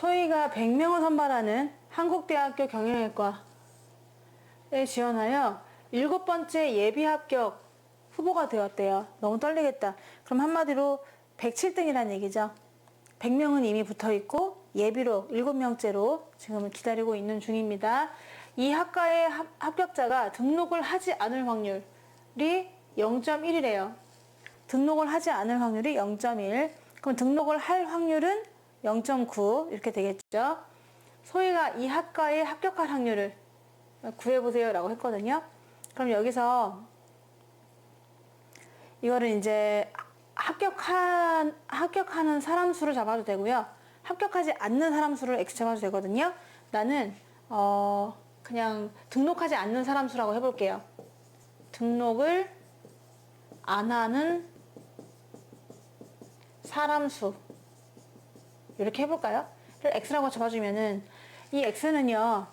소희가 100명을 선발하는 한국대학교 경영학과에 지원하여 일곱 번째 예비 합격 후보가 되었대요. 너무 떨리겠다. 그럼 한마디로 107등이라는 얘기죠. 100명은 이미 붙어 있고 예비로 7명째로 지금 기다리고 있는 중입니다. 이 학과의 합- 합격자가 등록을 하지 않을 확률이 0.1이래요. 등록을 하지 않을 확률이 0.1. 그럼 등록을 할 확률은 0.9 이렇게 되겠죠. 소희가 이 학과에 합격할 확률을 구해보세요 라고 했거든요. 그럼 여기서 이거를 이제 합격한 합격하는 사람 수를 잡아도 되고요. 합격하지 않는 사람 수를 x 잡아도 되거든요. 나는 어 그냥 등록하지 않는 사람 수라고 해볼게요. 등록을 안 하는 사람 수 이렇게 해볼까요? 를 x라고 잡아주면은 이 x는요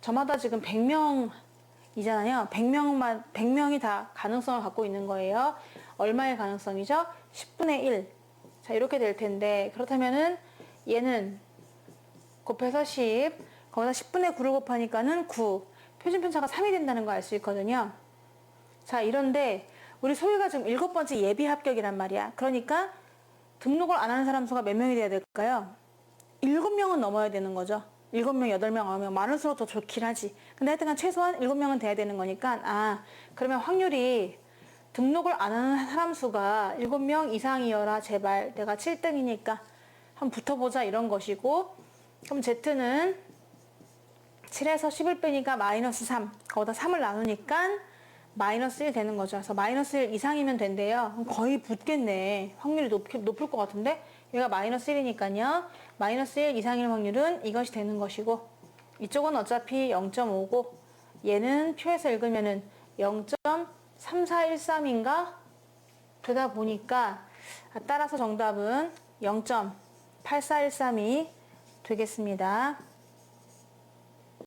저마다 지금 100명이잖아요. 100명만 100명이 다 가능성을 갖고 있는 거예요. 얼마의 가능성이죠? 10분의 1 자, 이렇게 될 텐데 그렇다면은 얘는 곱해서 10 거기다 10분의 9를 곱하니까는 9 표준편차가 3이 된다는 거 알 수 있거든요. 자 이런데 우리 소희가 지금 일곱 번째 예비 합격이란 말이야. 그러니까 등록을 안 하는 사람 수가 몇 명이 돼야 될까요? 일곱 명은 넘어야 되는 거죠. 일곱 명, 여덟 명, 아홉 명 많을수록 더 좋긴 하지. 근데 하여튼간 최소한 일곱 명은 돼야 되는 거니까 아 그러면 확률이 등록을 안 하는 사람 수가 일곱 명 이상이어라 제발 내가 7등이니까 한번 붙어보자 이런 것이고 그럼 Z는 7에서 10을 빼니까 마이너스 3 거기다 3을 나누니까 마이너스 1 되는 거죠. 그래서 마이너스 1 이상이면 된대요. 거의 붙겠네. 확률이 높, 높을 것 같은데 얘가 마이너스 1이니까요. 마이너스 1 이상일 확률은 이것이 되는 것이고 이쪽은 어차피 0.5고 얘는 표에서 읽으면은 0.3413인가 되다 보니까 따라서 정답은 0.8413이 되겠습니다.